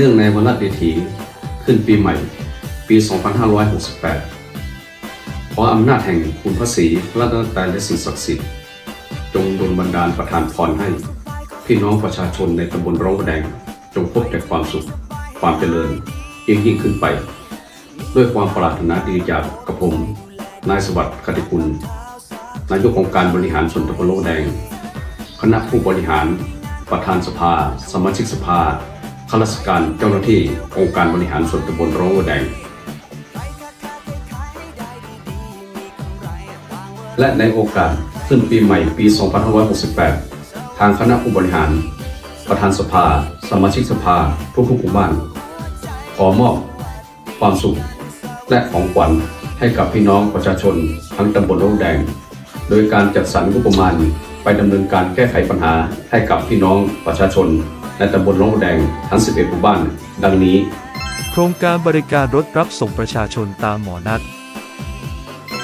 เนื่องในวันราชพิธีขึ้นปีใหม่ ปี 2568 ขออำนาจแห่งคุณพระศรีรัตนตรัยและสิ่งศักดิ์สิทธิ์ จงดลบันดาลประทานพรให้ พี่น้องประชาชนในตำบลร้องแดง จงพบแต่ความสุข ความเจริญยิ่งยิ่งขึ้นไป ด้วยความปรารถนาดีจากกระผม นายสวัสดิ์คติคุณนายกองค์การบริหารส่วนตำบลโลกแดง คณะผู้บริหาร ประธานสภา สมาชิกสภา ข้าราชการเจ้าหน้าที่องค์การบริหารส่วนตำบลร้องวัวแดง และในโอกาสขึ้นปีใหม่ปี 2568 ทางคณะผู้บริหาร ประธานสภา สมาชิกสภาทุกทุกๆหมู่บ้าน ขอมอบความสุขและของขวัญให้กับพี่น้องประชาชนทั้งตำบลโลกแดง โดยการจัดสรรงบประมาณไปดำเนินการแก้ไขปัญหาให้กับพี่น้องประชาชน ในตำบลโลกแดงทั้ง 11หมู่บ้าน ดังนี้ โครงการบริการรถรับส่งประชาชนตามหมอนัด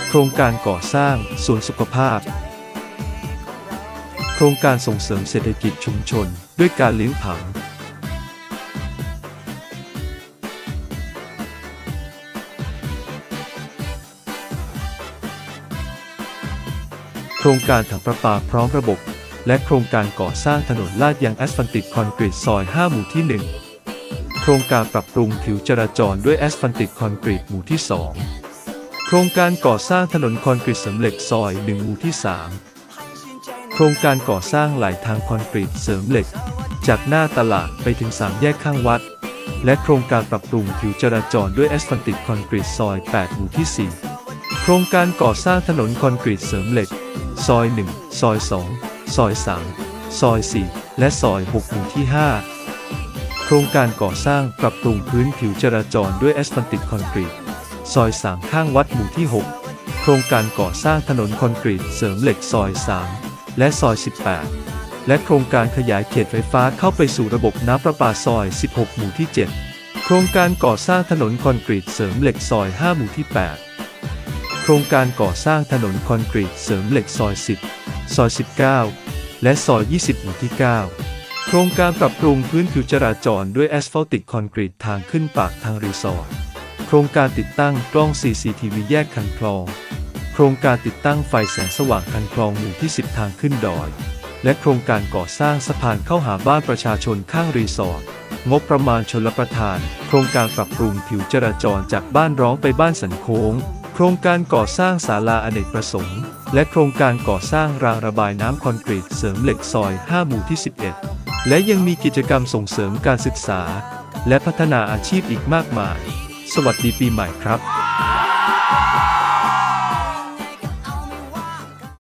โครงการก่อสร้างสวนสุขภาพ โครงการส่งเสริมเศรษฐกิจชุมชน ด้วยการเลี้ยงผังโครงการถังประปาพร้อมระบบ และโครงการก่อสร้างถนนลาดยางแอสฟัลติกคอนกรีตซอย 5 หมู่ที่ 1 โครงการปรับปรุงผิวจราจรด้วยแอสฟัลติกคอนกรีตหมู่ที่ 2 โครงการก่อสร้างถนนคอนกรีตเสริมเหล็กซอย 1 หมู่ที่ 3 โครงการก่อสร้างไหลทางคอนกรีตเสริมเหล็ก จากหน้าตลาดไปถึง 3 แยกข้างวัด และโครงการปรับปรุงผิวจราจรด้วยแอสฟัลติกคอนกรีตซอย 8 หมู่ที่ 4 โครงการก่อสร้างถนนคอนกรีตเสริมเหล็ก ซอย 1 ซอย 2 ซอย3ซอย 4 และซอย 6 หมู่ที่ 5 โครงการก่อสร้างปรับปรุงพื้นผิวจราจรด้วยแอสฟัลติกคอนกรีต ซอย 3 ข้างวัดหมู่ที่ 6 โครงการก่อสร้างถนนคอนกรีตเสริมเหล็กซอย 3 และซอย 18 และโครงการขยายเขตไฟฟ้าเข้าไปสู่ระบบน้ำประปาซอย 16 หมู่ที่ 7 โครงการก่อสร้างถนนคอนกรีตเสริมเหล็กซอย 5 หมู่ที่ 8 โครงการก่อสร้างถนนคอนกรีตเสริมเหล็กซอย 10 ซอย 19 และซอย 20 หมู่ที่ 9 โครงการปรับปรุงพื้นผิวจราจรด้วยแอสฟัลติกคอนกรีตทางขึ้นปากทางรีสอร์ท โครงการติดตั้งกล้อง CCTV แยกคันคลอง โครงการติดตั้งไฟแสงสว่างคันคลองหมู่ที่ 10 ทางขึ้นดอย และโครงการก่อสร้างสะพานเข้าหาบ้านประชาชนข้างรีสอร์ทงบประมาณชลประทาน โครงการปรับปรุงผิวจราจรจากบ้านร้องไปบ้านสันโค้ง โครงการก่อสร้างศาลาอเนกประสงค์ และโครงการก่อสร้างรางระบายน้ำคอนกรีตเสริมเหล็กซอย 5 หมู่ที่ 11 และยังมีกิจกรรมส่งเสริมการศึกษา และพัฒนาอาชีพอีกมากมาย สวัสดีปีใหม่ครับ